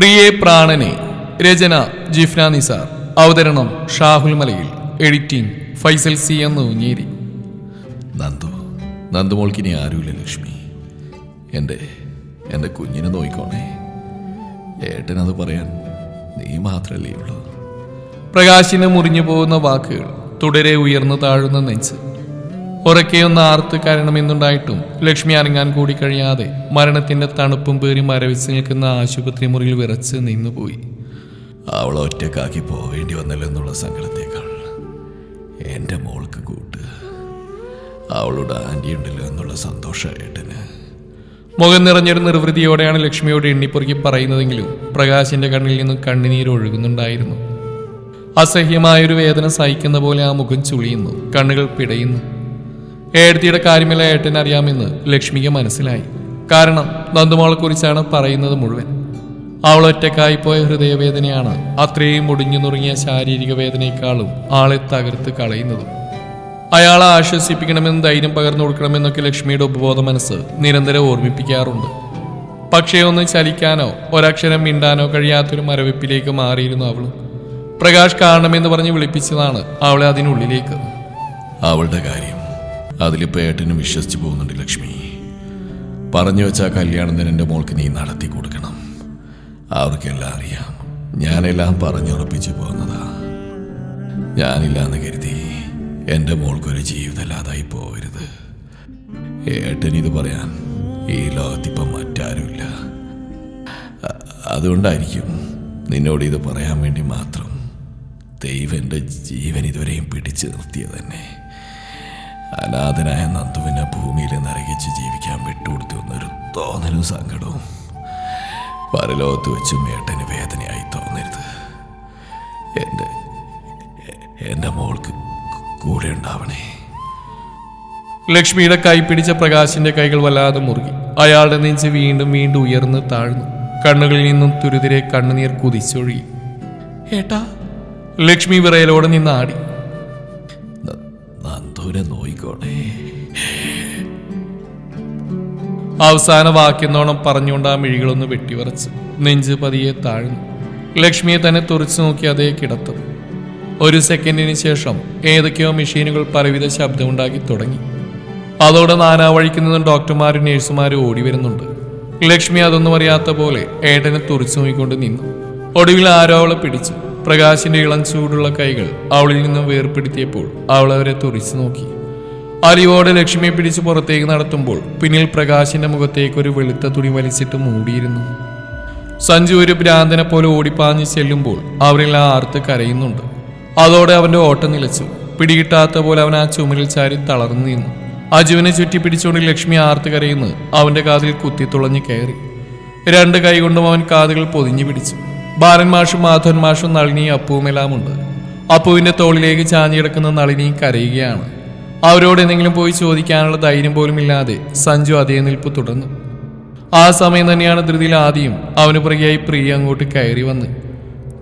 പ്രിയേ പ്രാണനെ രചന ജിഫ്ന നിസാർ. അവതരണം ഷാഹുൽ മലയിൽ. എഡിറ്റിംഗ് ഫൈസൽ സി എന്ന് ഊഞ്ഞേരി നന്ദു നന്ദുമോൾക്ക് ഇനി ആരുമില്ല ലക്ഷ്മി. എന്റെ എന്റെ കുഞ്ഞിനെ നോയിക്കോണേ ഏട്ടനത് പറയാൻ നീ മാത്രമല്ലേ ഉള്ളൂ. പ്രകാശിനെ മുറിഞ്ഞു പോകുന്ന വാക്കുകൾ തുടരെ ഉയർന്നു താഴുന്ന നെഞ്ച്. ഉറക്കെയൊന്ന് ആർത്ത് കരണമെന്നുണ്ടായിട്ടും ലക്ഷ്മി അനങ്ങാൻ കൂടി കഴിയാതെ മരണത്തിന്റെ തണുപ്പും പേറി മരവിച്ച് നിൽക്കുന്ന ആശുപത്രി മുറിയിൽ വിറച്ച് നിന്നുപോയി. അവൾ ഒറ്റക്കാക്കി പോവേണ്ടി വന്നല്ലോ എന്നുള്ള സങ്കടത്തേക്കാൾ. എന്റെ മോൾക്ക് കൂട്ട്. അവളുടെ ആന്റി ഉണ്ടല്ലോ എന്നുള്ള സന്തോഷം ഏട്ടന്. മുഖം നിറഞ്ഞൊരു നിർവൃതിയോടെയാണ് ലക്ഷ്മിയോട് എണ്ണിപ്പൊറുക്കി പറയുന്നതെങ്കിലും പ്രകാശിന്റെ കണ്ണിൽ നിന്നും കണ്ണുനീര് ഒഴുകുന്നുണ്ടായിരുന്നു. അസഹ്യമായൊരു വേദന സഹിക്കുന്ന പോലെ ആ മുഖം ചുളിയുന്നു. കണ്ണുകൾ പിടയുന്നു. ഏടത്തിയുടെ കാര്യമില്ല ഏട്ടൻ അറിയാമെന്ന് ലക്ഷ്മിക്ക് മനസ്സിലായി. കാരണം നന്ദുമോളെ കുറിച്ചാണ് പറയുന്നത് മുഴുവൻ. അവൾ ഒറ്റക്കായി പോയ ഹൃദയവേദനയാണ് അത്രയും മുടിഞ്ഞു നുറുങ്ങിയ ശാരീരിക വേദനയെക്കാളും ആളെ തകർത്ത് കളയുന്നതും. അയാളെ ആശ്വസിപ്പിക്കണമെന്ന് ധൈര്യം പകർന്നു കൊടുക്കണമെന്നൊക്കെ ലക്ഷ്മിയുടെ ഉപബോധ മനസ്സ് നിരന്തരം ഓർമ്മിപ്പിക്കാറുണ്ട്. പക്ഷേ ഒന്ന് ചലിക്കാനോ ഒരക്ഷരം മിണ്ടാനോ കഴിയാത്തൊരു മരവിപ്പിലേക്ക് മാറിയിരുന്നു അവൾ. പ്രകാശ് കാണണമെന്ന് പറഞ്ഞ് വിളിപ്പിച്ചതാണ് അവളെ അതിനുള്ളിലേക്ക്. അവളുടെ കാര്യം. അതിലിപ്പോൾ ഏട്ടനും വിശ്വസിച്ച് പോകുന്നുണ്ട് ലക്ഷ്മി. പറഞ്ഞു വെച്ച കല്യാണം തന്നെ എന്റെ മോൾക്ക് നീ നടത്തി കൊടുക്കണം. അവർക്കെല്ലാം അറിയാം. ഞാനെല്ലാം പറഞ്ഞുറപ്പിച്ച് പോകുന്നതാ. ഞാനില്ലാന്ന് കരുതി എന്റെ മോൾക്കൊരു ജീവിതമല്ലാതായി പോകരുത് ഏട്ടൻ ഇത് പറയാൻ ഈ ലോകത്തിപ്പം മറ്റാരുമില്ല. അതുകൊണ്ടായിരിക്കും നിന്നോട് ഇത് പറയാൻ വേണ്ടി മാത്രം ദൈവം എന്റെ ജീവൻ ഇതുവരെയും പിടിച്ചു നിർത്തിയത് തന്നെ അനാഥനായ നന്ദുവിനെ ഭൂമിയിൽ നരകിച്ച് ജീവിക്കാൻ വിട്ടുകൊടുത്തു എന്നൊരു തോന്നലും സങ്കടവും പരലോകത്ത് വെച്ചും ഏട്ടന് വേദനയായി തോന്നരുത്. എന്റെ എന്റെ മോൾക്ക് കൂടെ ഉണ്ടാവണേ. ലക്ഷ്മിയുടെ കൈ പിടിച്ച പ്രകാശിന്റെ കൈകൾ വല്ലാതെ മുറുകി. അയാളുടെ നെഞ്ച് വീണ്ടും വീണ്ടും ഉയർന്ന് താഴ്ന്നു. കണ്ണുകളിൽ നിന്നും തുരുതിരെ കണ്ണുനീർ കുതിച്ചൊഴുകി. ഏട്ടാ. ലക്ഷ്മി വിറയലോടെ നിന്ന് ആടി. നോയി അവസാന വാക്യെന്നോണം പറഞ്ഞുകൊണ്ട് ആ മിഴികളൊന്ന് വെട്ടിവറച്ച് നെഞ്ച് പതിയെ താഴ്ന്നു. ലക്ഷ്മിയെ തന്നെ തുറച്ചു നോക്കി അതേ കിടത്തും. ഒരു സെക്കൻഡിന് ശേഷം ഏതൊക്കെയോ മെഷീനുകൾ പലവിധ ശബ്ദമുണ്ടാക്കി തുടങ്ങി. അതോടെ നാനാ നിന്നും ഡോക്ടർമാരും നേഴ്സുമാരും ഓടി വരുന്നുണ്ട്. ലക്ഷ്മി അതൊന്നും അറിയാത്ത പോലെ ഏട്ടനെ തുറച്ചു നോക്കിക്കൊണ്ട് നിന്നു. ഒടുവിൽ ആരോ അവളെ പിടിച്ചു. പ്രകാശിന്റെ ഇളം ചൂടുള്ള കൈകൾ അവളിൽ നിന്നും വേർപ്പെടുത്തിയപ്പോൾ അവൾ അവരെ തുറിച്ചു നോക്കി. അരിയോടെ ലക്ഷ്മി പിടിച്ച് പുറത്തേക്ക് നടത്തുമ്പോൾ പിന്നിൽ പ്രകാശിന്റെ മുഖത്തേക്ക് ഒരു വെളുത്ത തുണി വലിച്ചിട്ട് മൂടിയിരുന്നു. സഞ്ജു ഒരു ഭ്രാന്തനെ പോലെ ഓടിപ്പാഞ്ഞ് ചെല്ലുമ്പോൾ അവരിൽ ആ ആർത്ത് കരയുന്നുണ്ട്. അതോടെ അവന്റെ ഓട്ടം നിലച്ചു. പിടികിട്ടാത്ത പോലെ അവൻ ആ ചുമലിൽ ചാരി തളർന്നു നിന്നു. അജുവിനെ ചുറ്റി പിടിച്ചുകൊണ്ട് ലക്ഷ്മി ആർത്ത് കരയുന്നു. അവന്റെ കാതിൽ കുത്തിത്തുളഞ്ഞു കയറി. രണ്ട് കൈകൊണ്ടും അവൻ കാതുകൾ പൊതിഞ്ഞു പിടിച്ചു. ബാലൻ മാഷും മാധവൻ അപ്പുവുമെല്ലാം ഉണ്ട് അപ്പുവിന്റെ തോളിലേക്ക് ചാഞ്ഞിടക്കുന്ന നളിനിയും കരയുകയാണ്. അവരോട് എന്തെങ്കിലും പോയി ചോദിക്കാനുള്ള ധൈര്യം പോലും ഇല്ലാതെ സഞ്ജു അതേ നിൽപ്പ് തുടർന്നു. ആ സമയം തന്നെയാണ് ധൃതിയിൽ ആദ്യം അവന് പുറകെയായി പ്രിയ അങ്ങോട്ട് കയറി വന്ന്.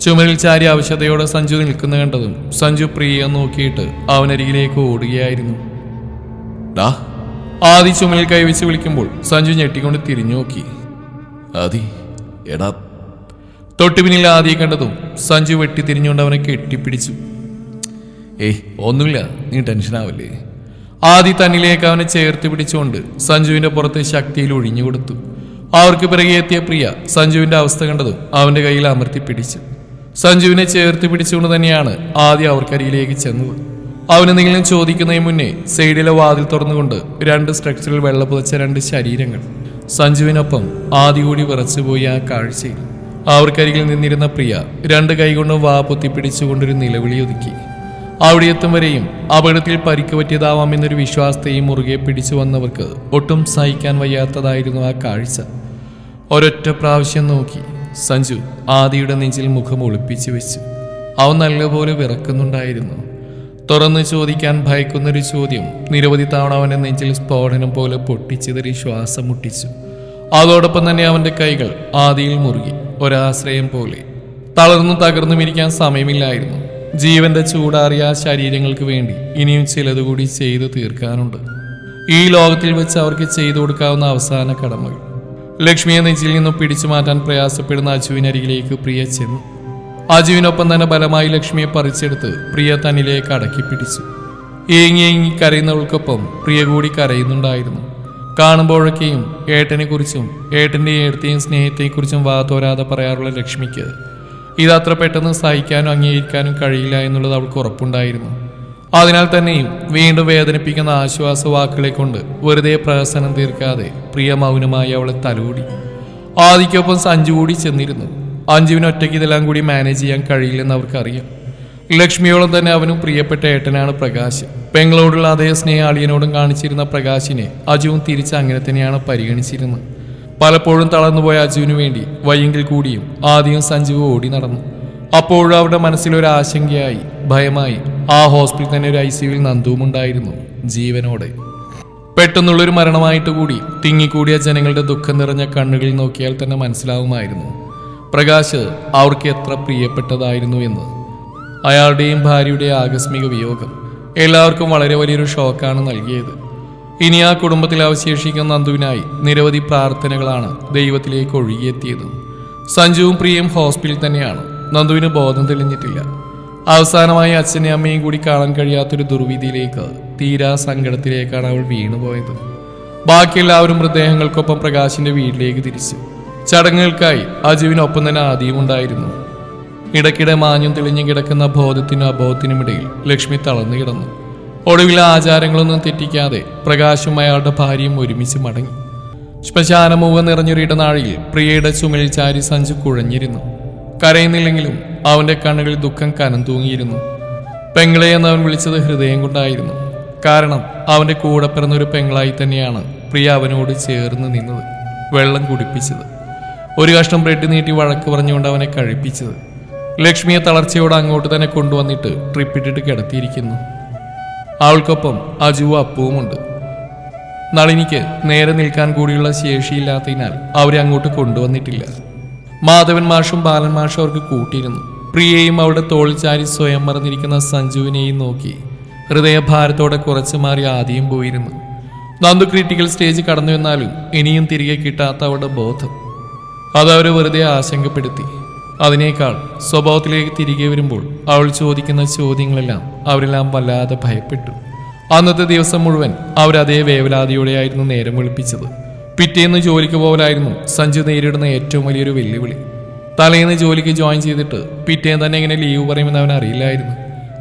ചുമരിൽ ചാരി ആവശ്യതയോടെ സഞ്ജു നിൽക്കുന്ന കണ്ടതും സഞ്ജു പ്രിയ നോക്കിയിട്ട് അവനരികിലേക്ക് ഓടുകയായിരുന്നു. ഡാ. ആദി ചുമലിൽ കൈവച്ച് വിളിക്കുമ്പോൾ സഞ്ജു ഞെട്ടിക്കൊണ്ട് തിരിഞ്ഞു നോക്കി. ആദി എടാ. തൊട്ടു പിന്നിൽ ആദിയെ കണ്ടതും സഞ്ജു വെട്ടി തിരിഞ്ഞുകൊണ്ട് അവനെ കെട്ടിപ്പിടിച്ചു. ഏയ് ഒന്നുമില്ല. നീ ടെൻഷൻ ടെൻഷനാവല്ലേ? ആദി തന്നിലേക്ക് അവനെ ചേർത്ത് പിടിച്ചുകൊണ്ട് സഞ്ജുവിന്റെ പുറത്ത് ശക്തിയിൽ ഒഴിഞ്ഞുകൊടുത്തു അവർക്ക് പിറകെ എത്തിയ പ്രിയ സഞ്ജുവിന്റെ അവസ്ഥ കണ്ടതും അവന്റെ കയ്യിൽ അമർത്തി പിടിച്ചു. സഞ്ജുവിനെ ചേർത്ത് പിടിച്ചുകൊണ്ട് തന്നെയാണ് ആദ്യം അവർക്കരികിലേക്ക് ചെന്നത്. അവനെന്തെങ്കിലും ചോദിക്കുന്നതിന് മുന്നേ സൈഡിലെ വാതിൽ തുറന്നുകൊണ്ട് രണ്ട് സ്ട്രക്ചറിൽ വെള്ളം പുതച്ച രണ്ട് ശരീരങ്ങൾ. സഞ്ജുവിനൊപ്പം ആദ്യ കൂടി വിറച്ചുപോയി ആ കാഴ്ചയിൽ. അവർക്കരികിൽ നിന്നിരുന്ന പ്രിയ രണ്ട് കൈകൊണ്ടും വാ പൊത്തിപ്പിടിച്ചുകൊണ്ടൊരു നിലവിളി ഒതുക്കി. അവിടെ എത്തും വരെയും അപകടത്തിൽ പരിക്ക് പറ്റിയതാവാം എന്നൊരു വിശ്വാസത്തെയും മുറുകെ പിടിച്ചു വന്നവർക്ക് ഒട്ടും സഹിക്കാൻ വയ്യാത്തതായിരുന്നു ആ കാഴ്ച. ഒരൊറ്റ പ്രാവശ്യം നോക്കി സഞ്ജു ആദിയുടെ നെഞ്ചിൽ മുഖം ഒളിപ്പിച്ചു വെച്ചു. അവൻ നല്ലപോലെ വിറക്കുന്നുണ്ടായിരുന്നു. തുറന്ന് ചോദിക്കാൻ ഭയക്കുന്നൊരു ചോദ്യം നിരവധി തവണ അവന്റെ നെഞ്ചിൽ സ്ഫോടനം പോലെ പൊട്ടിച്ചിതറി ശ്വാസം മുട്ടിച്ചു. അതോടൊപ്പം തന്നെ അവന്റെ കൈകൾ ആദിയിൽ മുറുകി. ഒരാശ്രയം പോലെ. തളർന്നു തകർന്നുമിരിക്കാൻ സമയമില്ലായിരുന്നു. ജീവന്റെ ചൂടാറിയ ശരീരങ്ങൾക്ക് വേണ്ടി ഇനിയും ചിലതുകൂടി ചെയ്തു തീർക്കാനുണ്ട്. ഈ ലോകത്തിൽ വെച്ച് അവർക്ക് ചെയ്തു കൊടുക്കാവുന്ന അവസാന കടമകൾ. ലക്ഷ്മിയെ നെഞ്ചിൽ നിന്നും പിടിച്ചു മാറ്റാൻ പ്രയാസപ്പെടുന്ന അജുവിനരികിലേക്ക് പ്രിയ ചെന്നു. അജുവിനൊപ്പം തന്നെ ബലമായി ലക്ഷ്മിയെ പറിച്ചെടുത്ത് പ്രിയ തന്നിലേക്ക് അടക്കി പിടിച്ചു. ഏങ്ങി ഏങ്ങി കരയുന്നവൾക്കൊപ്പം പ്രിയ കൂടി കരയുന്നുണ്ടായിരുന്നു. കാണുമ്പോഴൊക്കെയും ഏട്ടനെക്കുറിച്ചും ഏട്ടന്റെ ഏടത്തെയും സ്നേഹത്തെക്കുറിച്ചും വാതോരാതെ പറയാറുള്ള ലക്ഷ്മിക്ക് ഇതത്ര പെട്ടെന്ന് സഹിക്കാനും അംഗീകരിക്കാനും കഴിയില്ല എന്നുള്ളത് അവൾക്ക് ഉറപ്പുണ്ടായിരുന്നു. അതിനാൽ തന്നെയും വീണ്ടും വേദനിപ്പിക്കുന്ന ആശ്വാസ വാക്കുകളെ കൊണ്ട് വെറുതെ പ്രഹസനം തീർക്കാതെ പ്രിയ മൗനമായി അവളെ തലോടി. ആദിക്കൊപ്പം സഞ്ജു കൂടി ചെന്നിരുന്നു. അഞ്ജുവിന് ഒറ്റയ്ക്ക് ഇതെല്ലാം കൂടി മാനേജ് ചെയ്യാൻ കഴിയില്ലെന്ന് അവർക്കറിയാം. ലക്ഷ്മിയോളം തന്നെ അവനും പ്രിയപ്പെട്ട ഏട്ടനാണ് പ്രകാശ്. പെങ്ങളോടുള്ള അതേ സ്നേഹ അളിയനോടും കാണിച്ചിരുന്ന പ്രകാശിനെ അജുവും തിരിച്ച് അങ്ങനെ തന്നെയാണ് പരിഗണിച്ചിരുന്നത്. പലപ്പോഴും തളർന്നുപോയ അജുവിനു വേണ്ടി വയ്യെങ്കിൽ കൂടിയും ആദ്യം സഞ്ജീവ് ഓടി നടന്നു. അപ്പോഴും അവരുടെ മനസ്സിലൊരു ആശങ്കയായി ഭയമായി. ആ ഹോസ്പിറ്റലിൽ തന്നെ ഒരു ഐ സിയുവിൽ നന്ദുവും ഉണ്ടായിരുന്നു ജീവനോടെ. പെട്ടെന്നുള്ളൊരു മരണമായിട്ട് കൂടി തിങ്ങിക്കൂടിയ ജനങ്ങളുടെ ദുഃഖം നിറഞ്ഞ കണ്ണുകളിൽ നോക്കിയാൽ തന്നെ മനസ്സിലാവുമായിരുന്നു. പ്രകാശ് അവർക്ക് എത്ര പ്രിയപ്പെട്ടതായിരുന്നു എന്ന്. അയാളുടെയും ഭാര്യയുടെയും ആകസ്മിക വിയോഗം എല്ലാവർക്കും വളരെ വലിയൊരു ഷോക്കാണ് നൽകിയത്. ഇനി ആ കുടുംബത്തിൽ അവശേഷിക്കുന്ന നന്ദുവിനായി നിരവധി പ്രാർത്ഥനകളാണ് ദൈവത്തിലേക്ക് ഒഴുകിയെത്തിയത്. സഞ്ജുവും പ്രിയയും ഹോസ്പിറ്റലിൽ തന്നെയാണ്. നന്ദുവിന് ബോധം തെളിഞ്ഞിട്ടില്ല. അവസാനമായി അച്ഛനെയും അമ്മയും കൂടി കാണാൻ കഴിയാത്തൊരു ദുർവിധിയിലേക്ക് തീരാ സങ്കടത്തിലേക്കാണ് അവൾ വീണുപോയത്. ബാക്കി എല്ലാവരും മൃതദേഹങ്ങൾക്കൊപ്പം പ്രകാശിന്റെ വീട്ടിലേക്ക് തിരിച്ചു. ചടങ്ങുകൾക്കായി അജുവിനൊപ്പം തന്നെ ആദ്യം ഉണ്ടായിരുന്നു. ഇടയ്ക്കിടെ മാഞ്ഞും തെളിഞ്ഞും കിടക്കുന്ന ബോധത്തിനും അബോധത്തിനും ഇടയിൽ ലക്ഷ്മി തളർന്നു കിടന്നു. ഒടുവിൽ ആചാരങ്ങളൊന്നും തെറ്റിക്കാതെ പ്രകാശും അയാളുടെ ഭാര്യയും ഒരുമിച്ച് മടങ്ങി. ശ്മശാനമുഖം നിറഞ്ഞൊരു ഇടനാഴിയിൽ പ്രിയയുടെ ചുമലിൽ ചാരി സഞ്ചു കുഴഞ്ഞിരുന്നു. കരയുന്നില്ലെങ്കിലും അവന്റെ കണ്ണുകളിൽ ദുഃഖം കനം തൂങ്ങിയിരുന്നു പെങ്ങളെ എന്നവൻ വിളിച്ചത് ഹൃദയം കൊണ്ടായിരുന്നു. കാരണം അവന്റെ കൂടെ പിറന്നൊരു പെങ്ങളായി തന്നെയാണ് പ്രിയ അവനോട് ചേർന്ന് നിന്നത് വെള്ളം കുടിപ്പിച്ചത്. ഒരു കഷ്ണം ബ്രെഡ് നീട്ടി വഴക്ക് പറഞ്ഞുകൊണ്ട് അവനെ കഴിപ്പിച്ചത്. ലക്ഷ്മിയെ തളർച്ചയോടെ അങ്ങോട്ട് തന്നെ കൊണ്ടുവന്നിട്ട് ട്രിപ്പിട്ടിട്ട് കിടത്തിയിരിക്കുന്നു. അവൾക്കൊപ്പം അജുവും അപ്പുവുമുണ്ട്. നളിനിക്ക് നേരെ നിൽക്കാൻ കൂടിയുള്ള ശേഷിയില്ലാത്തതിനാൽ അവരെ അങ്ങോട്ട് കൊണ്ടുവന്നിട്ടില്ല. മാധവൻ മാഷും ബാലൻ മാഷും അവർക്ക് കൂട്ടിയിരുന്നു. പ്രിയയും അവളുടെ തോളിൽ ചാരി സ്വയം മറന്നിരിക്കുന്ന സഞ്ജുവിനെയും നോക്കി ഹൃദയഭാരത്തോടെ കുറച്ചു മാറി ആദ്യം പോയിരുന്നു. നന്ദു ക്രിട്ടിക്കൽ സ്റ്റേജ് കടന്നു എന്നാലും ഇനിയും തിരികെ കിട്ടാത്ത അവളുടെ ബോധം. അതവരെ വെറുതെ ആശങ്കപ്പെടുത്തി. അതിനേക്കാൾ സ്വഭാവത്തിലേക്ക് തിരികെ വരുമ്പോൾ അവൾ ചോദിക്കുന്ന ചോദ്യങ്ങളെല്ലാം അവരെല്ലാം വല്ലാതെ ഭയപ്പെട്ടു. അന്നത്തെ ദിവസം മുഴുവൻ അവരതേ വേവലാതിയോടെയായിരുന്നു നേരം വെളുപ്പിച്ചത്. പിറ്റേന്ന് ജോലിക്ക് പോകലായിരുന്നു സഞ്ജു നേരിടുന്ന ഏറ്റവും വലിയൊരു വെല്ലുവിളി. തലേന്ന് ജോലിക്ക് ജോയിൻ ചെയ്തിട്ട് പിറ്റേന്ന് തന്നെ ഇങ്ങനെ ലീവ് പറയുമെന്ന് അവൻ അറിയില്ലായിരുന്നു.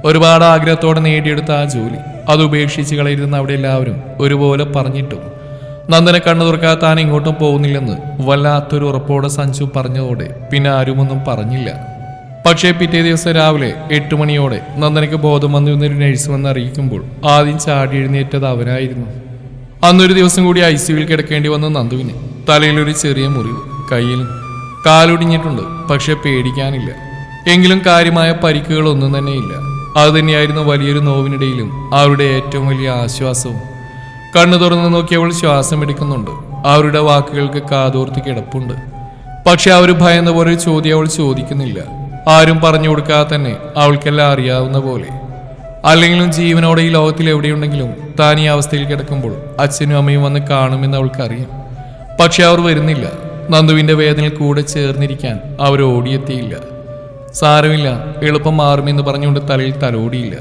ഒരുപാട് ആഗ്രഹത്തോടെ നേടിയെടുത്ത ആ ജോലി അത് ഉപേക്ഷിച്ച് കളയിരുന്ന അവിടെ എല്ലാവരും ഒരുപോലെ പറഞ്ഞിട്ടും നന്ദനെ കണ്ണു തുറക്കാതെ താൻ ഇങ്ങോട്ടും പോകുന്നില്ലെന്ന് വല്ലാത്തൊരു ഉറപ്പോടെ സഞ്ജു പറഞ്ഞതോടെ പിന്നെ ആരുമൊന്നും പറഞ്ഞില്ല. പക്ഷേ പിറ്റേ ദിവസം രാവിലെ എട്ട് മണിയോടെ നന്ദനയ്ക്ക് ബോധം വന്നു എന്നൊരു നഴ്സ് വന്ന് അറിയിക്കുമ്പോൾ ആദ്യം ചാടി എഴുന്നേറ്റത് അവനായിരുന്നു അന്നൊരു ദിവസം കൂടി ഐ സിയുവിൽ കിടക്കേണ്ടി വന്ന നന്ദുവിന്. തലയിലൊരു ചെറിയ മുറിവ് കയ്യിലും കാലൊടിഞ്ഞിട്ടുണ്ട് പക്ഷെ പേടിക്കാനില്ല. എങ്കിലും കാര്യമായ പരിക്കുകളൊന്നും തന്നെയില്ല. അത് തന്നെയായിരുന്നു വലിയൊരു നോവിനിടയിലും അവരുടെ ഏറ്റവും വലിയ ആശ്വാസവും കണ്ണു തുറന്നു നോക്കി അവൾ ശ്വാസം എടുക്കുന്നുണ്ട്. അവരുടെ വാക്കുകൾക്ക് കാതോർത്ത് കിടപ്പുണ്ട്. പക്ഷെ അവർ ഭയന്ന പോലെ ചോദ്യം അവൾ ചോദിക്കുന്നില്ല. ആരും പറഞ്ഞു കൊടുക്കാതെ തന്നെ അവൾക്കെല്ലാം അറിയാവുന്ന പോലെ. അല്ലെങ്കിലും ജീവനോടെ ഈ ലോകത്തിൽ എവിടെയുണ്ടെങ്കിലും താൻ ഈ അവസ്ഥയിൽ കിടക്കുമ്പോൾ അച്ഛനും അമ്മയും വന്ന് കാണുമെന്ന് അവൾക്കറിയാം. പക്ഷെ അവർ വരുന്നില്ല. നന്ദുവിന്റെ വേദനയിൽ കൂടെ ചേർന്നിരിക്കാൻ അവർ ഓടിയെത്തിയില്ല. സാരമില്ല എളുപ്പം മാറുമെന്ന് പറഞ്ഞുകൊണ്ട് തലയിൽ തലോടിയില്ല.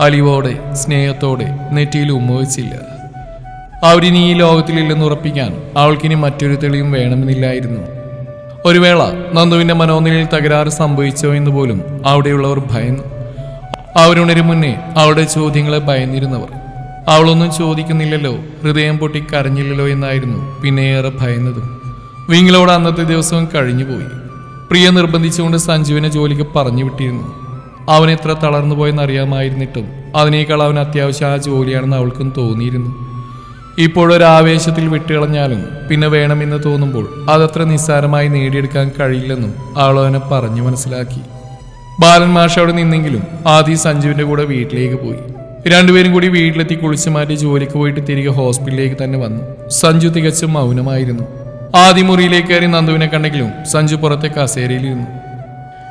അലിവോടെ സ്നേഹത്തോടെ നെറ്റിയിൽ ഉമ്മ വെച്ചില്ല. അവരിനി ഈ ലോകത്തിലില്ലെന്ന് ഉറപ്പിക്കാൻ അവൾക്കിനി മറ്റൊരു തെളിയും വേണമെന്നില്ലായിരുന്നു. ഒരു വേള നന്ദുവിന്റെ മനോനിലയിൽ തകരാറ് സംഭവിച്ചോ എന്ന് പോലും അവിടെയുള്ളവർ ഭയന്നു. അവരുണരും മുന്നേ അവളുടെ ചോദ്യങ്ങളെ ഭയന്നിരുന്നവർ. അവളൊന്നും ചോദിക്കുന്നില്ലല്ലോ ഹൃദയം പൊട്ടി കരഞ്ഞില്ലല്ലോ എന്നായിരുന്നു പിന്നെ ഏറെ ഭയന്നതും. വിങ്ങളോട് അന്നത്തെ ദിവസവും കഴിഞ്ഞുപോയി. പ്രിയ നിർബന്ധിച്ചുകൊണ്ട് സഞ്ജുവിനെ ജോലിക്ക് പറഞ്ഞു വിട്ടിരുന്നു. അവൻ എത്ര തളർന്നു പോയെന്നറിയാമായിരുന്നിട്ടും അതിനേക്കാൾ അവൻ അത്യാവശ്യം ആ ജോലിയാണെന്ന് അവൾക്കും തോന്നിയിരുന്നു. ഇപ്പോഴൊരു ആവേശത്തിൽ വിട്ടുകളഞ്ഞാലും പിന്നെ വേണമെന്ന് തോന്നുമ്പോൾ അതത്ര നിസ്സാരമായി നേടിയെടുക്കാൻ കഴിയില്ലെന്നും ആളോനെ പറഞ്ഞു മനസ്സിലാക്കി. ബാലൻ മാഷ് അവിടെ നിന്നെങ്കിലും ആദ്യം സഞ്ജുവിന്റെ കൂടെ വീട്ടിലേക്ക് പോയി. രണ്ടുപേരും കൂടി വീട്ടിലെത്തി കുളിച്ചു മാറ്റി ജോലിക്ക് പോയിട്ട് തിരികെ ഹോസ്പിറ്റലിലേക്ക് തന്നെ വന്നു. സഞ്ജു തികച്ചും മൗനമായിരുന്നു. ആദ്യ മുറിയിലേക്ക് കയറി നന്ദുവിനെ കണ്ടെങ്കിലും സഞ്ജു പുറത്തെ കസേരയിലിരുന്നു.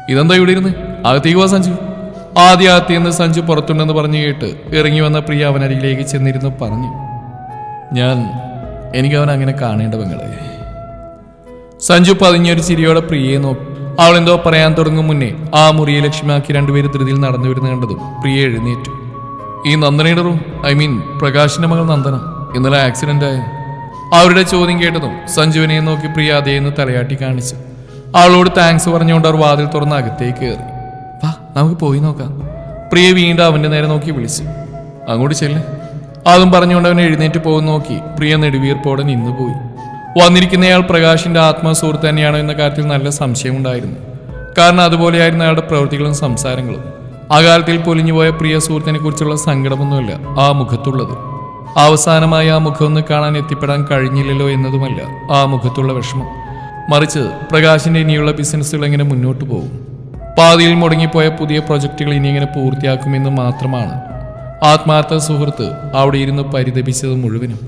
ഇതെന്താ ഇവിടെ ഇരുന്ന്? അകത്തേക്ക് പോവാ സഞ്ജു. ആദ്യ അകത്തിയെന്ന് സഞ്ജു പുറത്തുണ്ടെന്ന് പറഞ്ഞു കേട്ട് ഇറങ്ങി വന്ന പ്രിയ അവനരികിലേക്ക് ചെന്നിരുന്നു പറഞ്ഞു. ഞാൻ എനിക്ക് അവൻ അങ്ങനെ കാണേണ്ട പെങ്ങളെ. സഞ്ജു പതിഞ്ഞൊരു ചിരിയോടെ പ്രിയയെ നോക്കി എന്തോ പറയാൻ തുടങ്ങും മുന്നേ ആ മുറിയെ ലക്ഷ്യമാക്കി രണ്ടുപേര് ധൃതിയിൽ നടന്നു വരുന്ന കണ്ടതും പ്രിയ എഴുന്നേറ്റു. ഈ നന്ദനയുടെ റൂം ഐ മീൻ പ്രകാശിന്റെ മകൾ നന്ദന ഇന്നലെ ആക്സിഡന്റ് ആയ. അവരുടെ ചോദ്യം കേട്ടതും സഞ്ജുവിനെ നോക്കി പ്രിയ അതേന്ന് തലയാട്ടി കാണിച്ചു. അവളോട് താങ്ക്സ് പറഞ്ഞുകൊണ്ട് അവർ വാതിൽ തുറന്ന് അകത്തേക്ക് കയറി. വാ നമുക്ക് പോയി നോക്കാം. പ്രിയ വീണ്ടും അവന്റെ നേരെ നോക്കി വിളിച്ചു. അങ്ങോട്ട് ചെല്ല്. അതും പറഞ്ഞുകൊണ്ട് അവൻ എഴുന്നേറ്റ് പോകുന്ന നോക്കി. പ്രിയ നെടുവീർപ്പോടെ നിന്നുപോയി. വന്നിരിക്കുന്നയാൾ പ്രകാശിന്റെ ആത്മസുഹൃത്ത് തന്നെയാണോ എന്ന കാര്യത്തിൽ നല്ല സംശയമുണ്ടായിരുന്നു. കാരണം അതുപോലെയായിരുന്നു അയാളുടെ പ്രവൃത്തികളും സംസാരങ്ങളും. അകാലത്തിൽ പൊലിഞ്ഞുപോയ പ്രിയ സുഹൃത്തിനെ കുറിച്ചുള്ള സങ്കടമൊന്നുമല്ല ആ മുഖത്തുള്ളത്. അവസാനമായി ആ മുഖം ഒന്ന് കാണാൻ എത്തിപ്പെടാൻ കഴിഞ്ഞില്ലല്ലോ എന്നതുമല്ല ആ മുഖത്തുള്ള വിഷമം. മറിച്ച് പ്രകാശിന്റെ ഇനിയുള്ള ബിസിനസ്സുകൾ എങ്ങനെ മുന്നോട്ട് പോകും? പാതിയിൽ മുടങ്ങിപ്പോയ പുതിയ പ്രൊജക്ടുകൾ ഇനി എങ്ങനെ പൂർത്തിയാക്കുമെന്ന് മാത്രമാണ് ആത്മാർത്ഥ സുഹൃത്ത് അവിടെ ഇരുന്ന് പരിതപിച്ചത് മുഴുവനും.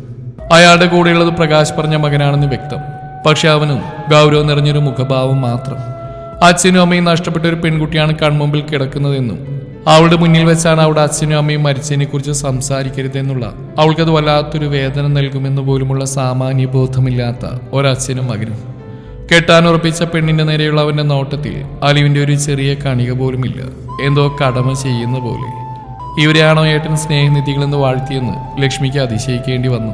അയാളുടെ കൂടെയുള്ളത് പ്രകാശ് പറഞ്ഞ മകനാണെന്ന് വ്യക്തം. പക്ഷെ അവനും ഗൗരവം നിറഞ്ഞൊരു മുഖഭാവം മാത്രം. അച്ഛനും അമ്മയും നഷ്ടപ്പെട്ട ഒരു പെൺകുട്ടിയാണ് കൺമുമ്പിൽ കിടക്കുന്നതെന്നും അവളുടെ മുന്നിൽ വെച്ചാണ് അവിടെ അച്ഛനും അമ്മയും മരിച്ചതിനെ കുറിച്ച് സംസാരിക്കരുതെന്നുള്ള അവൾക്കത് വല്ലാത്തൊരു വേദന നൽകുമെന്ന് പോലുമുള്ള സാമാന്യ ബോധമില്ലാത്ത ഒരച്ഛനും മകനും. കെട്ടാൻ ഉറപ്പിച്ച പെണ്ണിന്റെ നേരെയുള്ള അവന്റെ നോട്ടത്തിൽ അലിവിന്റെ ഒരു ചെറിയ കണിക പോലുമില്ല. എന്തോ കടമ ചെയ്യുന്ന പോലെ. ഇവരെയാണോ ഏട്ടൻ സ്നേഹനിധികളെന്ന് വാഴ്ത്തിയെന്ന് ലക്ഷ്മിക്ക് അതിശയിക്കേണ്ടി വന്നു.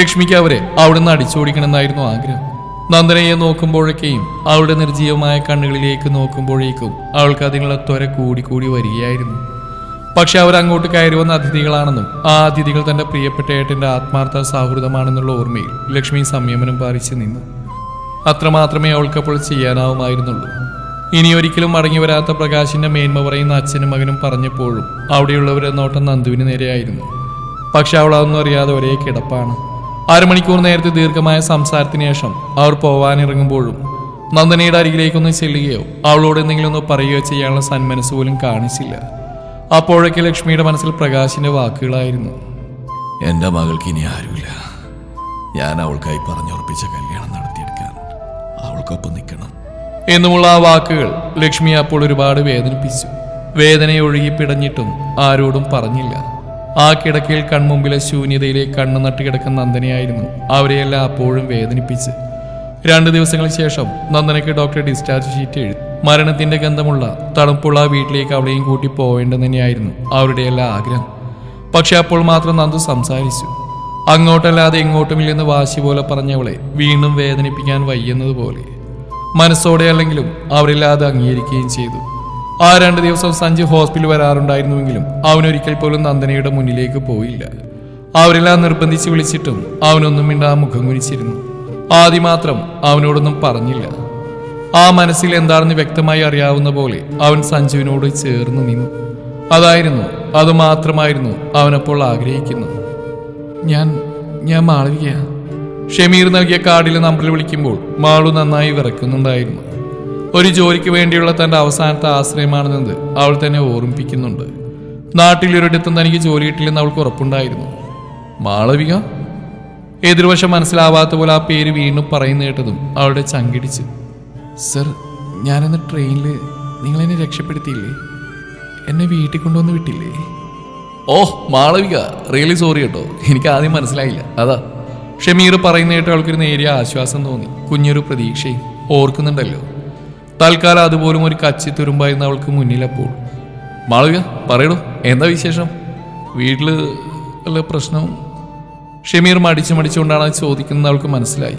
ലക്ഷ്മിക്ക് അവരെ അവിടുന്ന് അടിച്ചോടിക്കണമെന്നായിരുന്നു ആഗ്രഹം. നന്ദനയെ നോക്കുമ്പോഴൊക്കെയും അവളുടെ നിർജീവമായ കണ്ണുകളിലേക്ക് നോക്കുമ്പോഴേക്കും അവൾക്ക് അതിനുള്ള ത്വര കൂടിക്കൂടി വരികയായിരുന്നു. പക്ഷെ അവർ അങ്ങോട്ട് കയറി വന്ന അതിഥികളാണെന്നും ആ അതിഥികൾ തന്റെ പ്രിയപ്പെട്ട ഏട്ടന്റെ ആത്മാർത്ഥ സൗഹൃദമാണെന്നുള്ള ഓർമ്മയിൽ ലക്ഷ്മി സംയമനം പാലിച്ചു നിന്നു. അത്രമാത്രമേ അവൾക്കപ്പോൾ ചെയ്യാനാവുമായിരുന്നുള്ളൂ. ഇനി ഒരിക്കലും മടങ്ങി വരാത്ത പ്രകാശിന്റെ മേന്മ പറയുന്ന അച്ഛനും മകനും പറഞ്ഞപ്പോഴും അവിടെയുള്ളവരെ നോട്ടം നന്ദുവിന് നേരെയായിരുന്നു. പക്ഷെ അവൾ അതൊന്നും അറിയാതെ ഒരേ കിടപ്പാണ്. അരമണിക്കൂർ നേരത്തെ ദീർഘമായ സംസാരത്തിന് ശേഷം അവർ പോവാനിറങ്ങുമ്പോഴും നന്ദനയുടെ അരികിലേക്കൊന്ന് ചെല്ലുകയോ അവളോട് എന്തെങ്കിലും ഒന്ന് പറയുകയോ ചെയ്യാനുള്ള സന്മനസ് പോലും കാണിച്ചില്ല. അപ്പോഴൊക്കെ ലക്ഷ്മിയുടെ മനസ്സിൽ പ്രകാശിന്റെ വാക്കുകളായിരുന്നു. എന്റെ മകൾക്ക് ഇനി ആരുമില്ല. ഞാൻ അവൾക്കായി പറഞ്ഞുറപ്പിച്ച കല്യാണം നടത്തിയെടുക്കാൻ അവൾക്കൊപ്പം നിൽക്കണം. എന്നുമുള്ള ആ വാക്കുകൾ ലക്ഷ്മി അപ്പോൾ ഒരുപാട് വേദനിപ്പിച്ചു. വേദനയൊഴുകി പിടഞ്ഞിട്ടും ആരോടും പറഞ്ഞില്ല. ആ കിടക്കയിൽ കൺമുമ്പിലെ ശൂന്യതയിലെ കണ്ണു നട്ട് കിടക്കുന്ന നന്ദനയായിരുന്നു അവരെയെല്ലാം അപ്പോഴും വേദനിപ്പിച്ച്. രണ്ടു ദിവസങ്ങൾക്ക് ശേഷം നന്ദനയ്ക്ക് ഡോക്ടർ ഡിസ്ചാർജ് ഷീറ്റ് എഴുതി. മരണത്തിന്റെ ഗന്ധമുള്ള തണുപ്പുള്ള വീട്ടിലേക്ക് അവളെയും കൂട്ടി പോവേണ്ടത് തന്നെയായിരുന്നു അവരുടെ ആഗ്രഹം. പക്ഷെ അപ്പോൾ മാത്രം നന്ദു സംസാരിച്ചു. അങ്ങോട്ടല്ലാതെ എങ്ങോട്ടുമില്ലെന്ന് വാശി പോലെ പറഞ്ഞവളെ വീണ്ടും വേദനിപ്പിക്കാൻ വയ്യുന്നതുപോലെ. മനസ്സോടെ അല്ലെങ്കിലും അവരില്ലാതെ അംഗീകരിക്കുകയും ചെയ്തു. ആ രണ്ട് ദിവസം സഞ്ജു ഹോസ്പിറ്റലിൽ വരാറുണ്ടായിരുന്നുവെങ്കിലും അവനൊരിക്കൽ പോലും നന്ദനയുടെ മുന്നിലേക്ക് പോയില്ല. അവരെല്ലാം നിർബന്ധിച്ച് വിളിച്ചിട്ടും അവനൊന്നും മിണ്ടാ മുഖം കുനിച്ചിരുന്നു. ആദ്യം മാത്രം അവനോടൊന്നും പറഞ്ഞില്ല. ആ മനസ്സിൽ എന്താണെന്ന് വ്യക്തമായി അറിയാവുന്ന പോലെ അവൻ സഞ്ജുവിനോട് ചേർന്ന് നിന്നു. അതായിരുന്നു അത് മാത്രമായിരുന്നു അവനപ്പോൾ ആഗ്രഹിക്കുന്നത്. ഞാൻ ഞാൻ മാളവിക ഷമീർ നൽകിയ കാർഡിലെ നമ്പറിൽ വിളിക്കുമ്പോൾ മാളു നന്നായി വിറക്കുന്നുണ്ടായിരുന്നു ഒരു ജോലിക്ക് വേണ്ടിയുള്ള തന്റെ അവസാനത്തെ ആശ്രയമാണെന്നത് അവൾ തന്നെ ഓർമ്മിപ്പിക്കുന്നുണ്ട്. നാട്ടിലൊരിടത്തും തനിക്ക് ജോലി കിട്ടില്ലെന്ന് അവൾക്ക് ഉറപ്പുണ്ടായിരുന്നു. മാളവിക? എതിർവശം മനസ്സിലാവാത്ത പോലെ ആ പേര് വീണ്ടും പറയുന്ന കേട്ടതും അവളുടെ ചങ്കിടിച്ച് സർ ഞാനന്ന് ട്രെയിനിൽ നിങ്ങളെന്നെ രക്ഷപ്പെടുത്തിയില്ലേ? എന്നെ വീട്ടിൽ കൊണ്ടുവന്ന് വിട്ടില്ലേ? ഓ മാളവിക റിയലി സോറി കേട്ടോ. എനിക്ക് ആദ്യം മനസ്സിലായില്ല. അതാ. ഷമീർ പറയുന്ന കേട്ട് അവൾക്കൊരു നേരിയ ആശ്വാസം തോന്നി. കുഞ്ഞൊരു പ്രതീക്ഷയും. ഓർക്കുന്നുണ്ടല്ലോ. തൽക്കാലം അതുപോലും ഒരു കച്ചി തുരുമ്പായിരുന്നു അവൾക്ക് മുന്നിലപ്പോൾ. മാളവിക പറയടോ എന്താ വിശേഷം? വീട്ടിൽ വല്ല പ്രശ്നവും ഷമീർ മടിച്ചു മടിച്ചുകൊണ്ടാണ് ചോദിക്കുന്നത് അവൾക്ക് മനസ്സിലായി.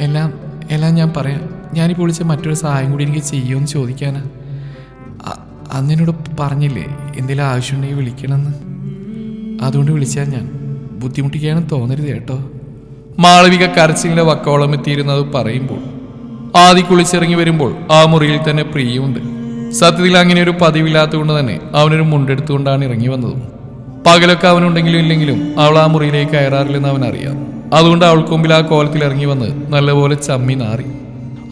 എല്ലാം എല്ലാം ഞാൻ പറയാം. ഞാനിപ്പോൾ വിളിച്ച മറ്റൊരു സഹായം കൂടി എനിക്ക് ചെയ്യുമെന്ന് ചോദിക്കാനാ. അന്നിനോട് പറഞ്ഞില്ലേ എന്തെങ്കിലും ആവശ്യമുണ്ടെങ്കിൽ വിളിക്കണമെന്ന്? അതുകൊണ്ട് വിളിച്ചാൽ ഞാൻ. ബുദ്ധിമുട്ടിക്കാനും തോന്നരുത് കേട്ടോ. മാളവിക കരച്ചിലിന്റെ വക്കോളം എത്തിയിരുന്നത് പറയുമ്പോൾ ആദി കുളിച്ചിറങ്ങി വരുമ്പോൾ ആ മുറിയിൽ തന്നെ പ്രിയുണ്ട് സത്യത്തിൽ അങ്ങനെ ഒരു പതിവില്ലാത്തതുകൊണ്ട് തന്നെ അവനൊരു മുണ്ടെടുത്തുകൊണ്ടാണ് ഇറങ്ങി വന്നത്. പകലൊക്കെ അവനുണ്ടെങ്കിലും ഇല്ലെങ്കിലും അവൾ ആ മുറിയിലേക്ക് കയറാറില്ലെന്ന് അവൻ അറിയാം അതുകൊണ്ട് അവൾക്ക് മുമ്പിൽ ആ കോലത്തിൽ ഇറങ്ങി വന്ന് നല്ലപോലെ ചമ്മി നാറി.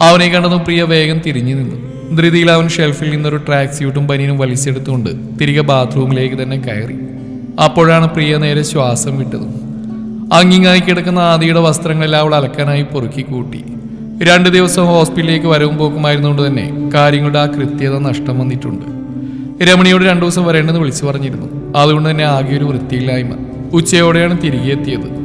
അവനെ കണ്ടതും പ്രിയ വേഗം തിരിഞ്ഞു നിന്നു. ധൃതിയിൽ അവൻ ഷെൽഫിൽ നിന്നൊരു ട്രാക്ക് സ്യൂട്ടും പനിയും വലിച്ചെടുത്തുകൊണ്ട് തിരികെ ബാത്റൂമിലേക്ക് തന്നെ കയറി. അപ്പോഴാണ് പ്രിയ നേരെ ശ്വാസം വിട്ടതും. അങ്ങിങ്ങായി കിടക്കുന്ന ആദിയുടെ വസ്ത്രങ്ങളെല്ലാം അവൾ അലക്കാനായി പൊറുക്കി കൂട്ടി. രണ്ട് ദിവസം ഹോസ്പിറ്റലിലേക്ക് വരവും പോക്കുമായിരുന്നുകൊണ്ട് തന്നെ കാര്യങ്ങളുടെ ആ കൃത്യത നഷ്ടം വന്നിട്ടുണ്ട്. രമണിയോട് രണ്ടു ദിവസം വരേണ്ടെന്ന് വിളിച്ചു പറഞ്ഞിരുന്നു. അതുകൊണ്ട് തന്നെ ആകെ ഒരു വൃത്തിയില്ലായ്മ. ഉച്ചയോടെയാണ് തിരികെ എത്തിയത്.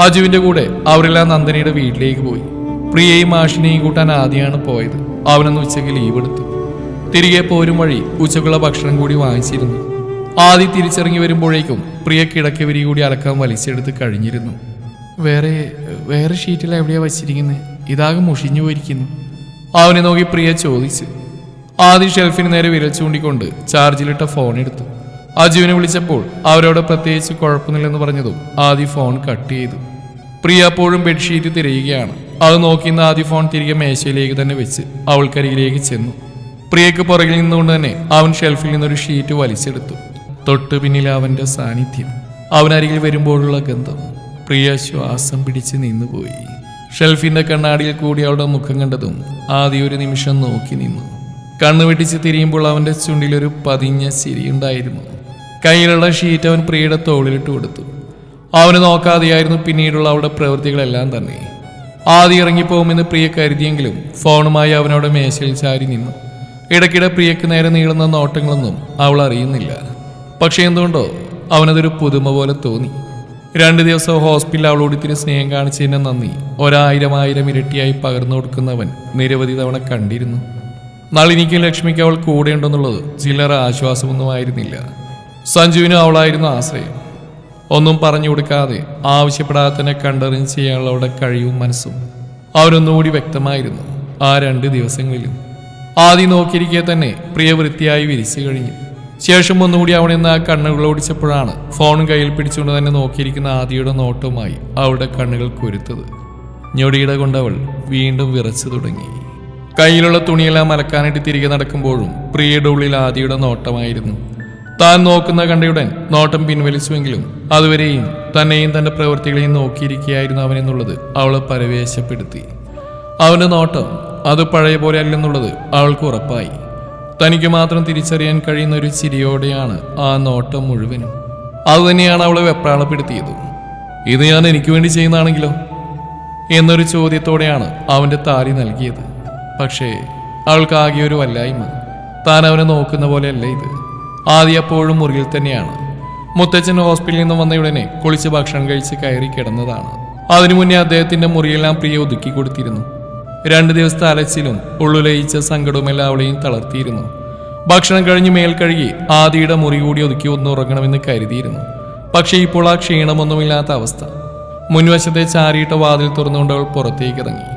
അജുവിന്റെ കൂടെ അവരെല്ലാം നന്ദനിയുടെ വീട്ടിലേക്ക് പോയി. പ്രിയയും ആഷിനെയും കൂട്ടാൻ ആദ്യമാണ് പോയത്. അവനൊന്ന് ഉച്ചയ്ക്ക് ലീവ് എടുത്തു. തിരികെ പോരും വഴി ഉച്ചക്കുള്ള ഭക്ഷണം കൂടി വാങ്ങിച്ചിരുന്നു. ആദ്യം തിരിച്ചിറങ്ങി വരുമ്പോഴേക്കും പ്രിയ കിടക്കവരി കൂടി അലക്കാൻ വലിച്ചെടുത്ത് കഴിഞ്ഞിരുന്നു. വേറെ വേറെ ഷീറ്റിൽ എവിടെയാ വച്ചിരിക്കുന്നത് ഇതാകെ മുഷിഞ്ഞു പോയിരിക്കുന്നു. അവനെ നോക്കി പ്രിയ ചോദിച്ചു. ആദി ഷെൽഫിന് നേരെ വിരൽ ചൂണ്ടിക്കൊണ്ട് ചാർജിലിട്ട ഫോൺ എടുത്തു. അജുവിനെ വിളിച്ചപ്പോൾ അവരോട് പ്രത്യേകിച്ച് കുഴപ്പമില്ലെന്ന് പറഞ്ഞതും ആദി ഫോൺ കട്ട് ചെയ്തു. പ്രിയ അപ്പോഴും ബെഡ്ഷീറ്റ് തിരയുകയാണ്. അത് നോക്കിയിരുന്ന ആദ്യ ഫോൺ തിരികെ മേശയിലേക്ക് തന്നെ വെച്ച് അവൾക്കരികിലേക്ക് ചെന്നു. പ്രിയക്ക് പുറകിൽ നിന്നുകൊണ്ട് തന്നെ അവൻ ഷെൽഫിൽ നിന്നൊരു ഷീറ്റ് വലിച്ചെടുത്തു. തൊട്ട് പിന്നിൽ അവന്റെ സാന്നിധ്യം. അവനരികിൽ വരുമ്പോഴുള്ള ഗന്ധം. പ്രിയ ശ്വാസം പിടിച്ച് നിന്നുപോയി. ഷെൽഫിന്റെ കണ്ണാടിയിൽ കൂടി അവളുടെ മുഖം കണ്ടതും ആദ്യ ഒരു നിമിഷം നോക്കി നിന്നു. കണ്ണു വെട്ടിച്ച് തിരിയുമ്പോൾ അവന്റെ ചുണ്ടിലൊരു പതിഞ്ഞ ചിരിയുണ്ടായിരുന്നു കയ്യിലുള്ള ഷീറ്റ് അവൻ പ്രിയയുടെ തോളിലിട്ട് കൊടുത്തു. അവന് നോക്കാതെയായിരുന്നു പിന്നീടുള്ള അവളുടെ പ്രവൃത്തികളെല്ലാം തന്നെ. ആദ്യം ഇറങ്ങിപ്പോകുമെന്ന് പ്രിയ കരുതിയെങ്കിലും ഫോണുമായി അവനോട് മേശയിൽ ചാരി നിന്നു. ഇടയ്ക്കിടെ പ്രിയക്ക് നേരെ നീളുന്ന നോട്ടങ്ങളൊന്നും അവൾ അറിയുന്നില്ല. പക്ഷെ എന്തുകൊണ്ടോ അവനതൊരു പുതുമ പോലെ തോന്നി. രണ്ടു ദിവസം ഹോസ്പിറ്റലിൽ അവളോട് ഇത്തിരി സ്നേഹം കാണിച്ചതിന് നന്ദി. ഒരായിരം ആയിരം ഇരട്ടിയായി പകർന്നു കൊടുക്കുന്നവൻ നിരവധി തവണ കണ്ടിരുന്നു. നളിനിക്കും ലക്ഷ്മിക്ക് അവൾ കൂടെയുണ്ടെന്നുള്ളത് ചില്ലറ ആശ്വാസമൊന്നും ആയിരുന്നില്ല. സഞ്ജുവിനും അവളായിരുന്നു ആശ്രയം. ഒന്നും പറഞ്ഞു കൊടുക്കാതെ ആവശ്യപ്പെടാതെ തന്നെ കണ്ടറിഞ്ഞ് ചെയ്യാനുള്ള അവളുടെ കഴിവും മനസ്സും അവരൊന്നുകൂടി വ്യക്തമായിരുന്നു ആ രണ്ട് ദിവസങ്ങളിലും. ആദ്യം നോക്കിയിരിക്കെ തന്നെ പ്രിയവൃത്തിയായി വിരിച്ചു കഴിഞ്ഞു. ശേഷം ഒന്നുകൂടി അവനെന്ന് ആ കണ്ണുകൾ ഓടിച്ചപ്പോഴാണ് ഫോൺ കയ്യിൽ പിടിച്ചുകൊണ്ട് തന്നെ നോക്കിയിരിക്കുന്ന ആദിയുടെ നോട്ടവുമായി അവളുടെ കണ്ണുകൾ കുരുത്തത്. ഞൊടിയിട കൊണ്ടവൾ വീണ്ടും വിറച്ചു തുടങ്ങി. കയ്യിലുള്ള തുണിയെല്ലാം അലക്കാനായിട്ട് തിരികെ നടക്കുമ്പോഴും പ്രിയയുടെ ഉള്ളിൽ ആദിയുടെ നോട്ടമായിരുന്നു. താൻ നോക്കുന്ന കണ്ടയുടൻ നോട്ടം പിൻവലിച്ചുവെങ്കിലും അതുവരെയും തന്നെയും തന്റെ പ്രവൃത്തികളെയും നോക്കിയിരിക്കുകയായിരുന്നു അവനെന്നുള്ളത് അവളെ പരവേശപ്പെടുത്തി. അവന്റെ നോട്ടം അത് പഴയ പോലെ അല്ലെന്നുള്ളത് അവൾക്ക് ഉറപ്പായി. തനിക്ക് മാത്രം തിരിച്ചറിയാൻ കഴിയുന്ന ഒരു ചിരിയോടെയാണ് ആ നോട്ടം മുഴുവനും. അതുതന്നെയാണ് അവളെ വെപ്രാളപ്പെടുത്തിയത്. ഇത് ഞാൻ എനിക്ക് വേണ്ടി ചെയ്യുന്നതാണെങ്കിലോ? എന്നൊരു ചോദ്യത്തോടെയാണ് അവന്റെ താലി നൽകിയത്. പക്ഷേ അവൾക്കാകെ ഒരു വല്ലായ്മ. താൻ അവനെ നോക്കുന്ന പോലെയല്ല ഇത്. ആദ്യം അപ്പോഴും മുറിയിൽ തന്നെയാണ്. മുത്തച്ഛൻ ഹോസ്പിറ്റലിൽ നിന്ന് വന്നയുടനെ കുളിച്ച് ഭക്ഷണം കഴിച്ച് കയറി കിടന്നതാണ്. അതിനു മുന്നേ അദ്ദേഹത്തിന്റെ മുറിയെല്ലാം പ്രിയ ഒതുക്കി കൊടുത്തിരുന്നു. രണ്ടു ദിവസത്തെ അലച്ചിലും ഉള്ളുലയിച്ച സങ്കടവുമെല്ലാം അവളെയും തളർത്തിയിരുന്നു. ഭക്ഷണം കഴിഞ്ഞ് മേൽ കഴുകി ആദിയുടെ മുറി കൂടി ഒതുക്കി ഒന്ന് ഉറങ്ങണമെന്ന് കരുതിയിരുന്നു. പക്ഷേ ഇപ്പോൾ ആ ക്ഷീണമൊന്നുമില്ലാത്ത അവസ്ഥ. മുൻവശത്തെ ചാരിയിട്ട വാതിൽ തുറന്നുകൊണ്ട് അവൾ പുറത്തേക്ക് ഇറങ്ങി.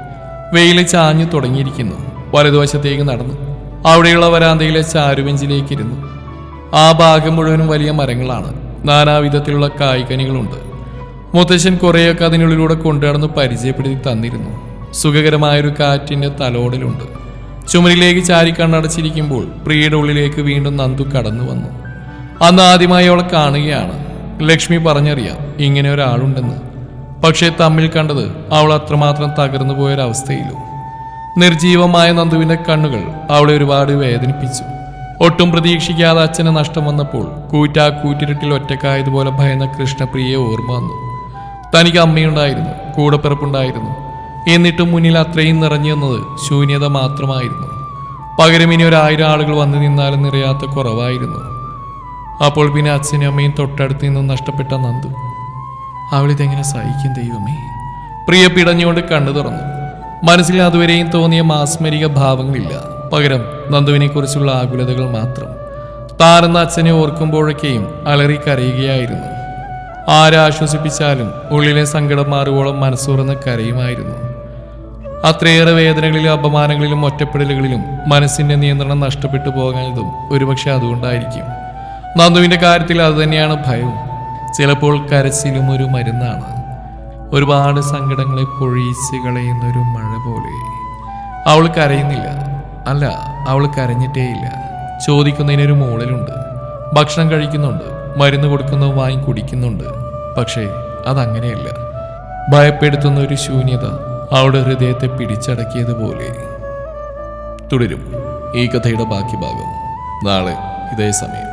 വെയിൽ ചാഞ്ഞു തുടങ്ങിയിരിക്കുന്നു. വലതുവശത്തേക്ക് നടന്നു. അവിടെയുള്ള വരാന്തയിലെ ചാരുവെഞ്ചിലേക്ക് ഇരുന്നു ആ ഭാഗം മുഴുവനും വലിയ മരങ്ങളാണ്. നാനാവിധത്തിലുള്ള കായ്കനികളുണ്ട്. മുത്തശ്ശൻ കുറേയൊക്കെ അതിനുള്ളിലൂടെ കൊണ്ടുനടന്ന് പരിചയപ്പെടുത്തി തന്നിരുന്നു. സുഖകരമായൊരു കാറ്റിന്റെ തലോടലുണ്ട്. ചുമരിലേക്ക് ചാരി കണ്ണടച്ചിരിക്കുമ്പോൾ പ്രിയയുടെ ഉള്ളിലേക്ക് വീണ്ടും നന്ദു കടന്നു വന്നു. അന്ന് ആദ്യമായി അവളെ കാണുകയാണ്. ലക്ഷ്മി പറഞ്ഞറിയാം ഇങ്ങനെ ഒരാളുണ്ടെന്ന്. പക്ഷേ തമ്മിൽ കണ്ടത് അവൾ അത്രമാത്രം തകർന്നു പോയൊരവസ്ഥയിലും. നിർജീവമായ നന്ദുവിന്റെ കണ്ണുകൾ അവളെ ഒരുപാട് വേദനിപ്പിച്ചു. ഒട്ടും പ്രതീക്ഷിക്കാതെ അച്ഛന് നഷ്ടം വന്നപ്പോൾ കൂറ്റാ കൂറ്റിരുട്ടിൽ ഒറ്റക്കായതുപോലെ ഭയന്ന കൃഷ്ണപ്രിയെ ഓർമ്മ വന്നു. തനിക്ക് അമ്മയുണ്ടായിരുന്നു കൂടപ്പിറപ്പുണ്ടായിരുന്നു. എന്നിട്ടും മുന്നിൽ അത്രയും നിറഞ്ഞു നിന്നത് ശൂന്യത മാത്രമായിരുന്നു. പകരം ഇനി ഒരായിരം ആളുകൾ വന്നു നിന്നാലും നിറയാത്ത കുറവായിരുന്നു. അപ്പോൾ പിന്നെ അച്ഛനും അമ്മയും തൊട്ടടുത്ത് നിന്നും നഷ്ടപ്പെട്ട നന്ദു. അവളിതെങ്ങനെ സഹിക്കും ദൈവമേ? പ്രിയ പിടഞ്ഞുകൊണ്ട് കണ്ണു തുറന്നു. മനസ്സിൽ അതുവരെയും തോന്നിയ മാസ്മരിക ഭാവങ്ങളില്ല. പകരം നന്ദുവിനെ കുറിച്ചുള്ള ആകുലതകൾ മാത്രം. താരെന്ന അച്ഛനെ ഓർക്കുമ്പോഴൊക്കെയും അലറി കരയുകയായിരുന്നു ആരാശ്വസിപ്പിച്ചാലും ഉള്ളിലെ സങ്കടം മാറുവോളം മനസ്സുറന്ന് കരയുമായിരുന്നു. അത്രയേറെ വേദനകളിലും അപമാനങ്ങളിലും ഒറ്റപ്പെടലുകളിലും മനസ്സിന്റെ നിയന്ത്രണം നഷ്ടപ്പെട്ടു പോകുന്നതും ഒരുപക്ഷെ അതുകൊണ്ടായിരിക്കും. നന്ദുവിന്റെ കാര്യത്തിൽ അതുതന്നെയാണ് ഭയവും. ചിലപ്പോൾ കരച്ചിലും ഒരു മരുന്നാണ്. ഒരുപാട് സങ്കടങ്ങളെ പൊഴിച്ച് കളയുന്ന ഒരു മഴ പോലെ. അവൾ കരയുന്നില്ല. അല്ല അവൾ കരഞ്ഞിട്ടേയില്ല ചോദിക്കുന്നതിനൊരു മോളിലുണ്ട്. ഭക്ഷണം കഴിക്കുന്നുണ്ട്. മരുന്ന് കൊടുക്കുന്നു വാങ്ങി കുടിക്കുന്നുണ്ട്. പക്ഷേ അതങ്ങനെയല്ല. ഭയപ്പെടുത്തുന്ന ഒരു ശൂന്യത അവളുടെ ഹൃദയത്തെ പിടിച്ചടക്കിയതുപോലെ. തുടരും. ഈ കഥയുടെ ബാക്കി ഭാഗം നാളെ ഇതേ സമയം.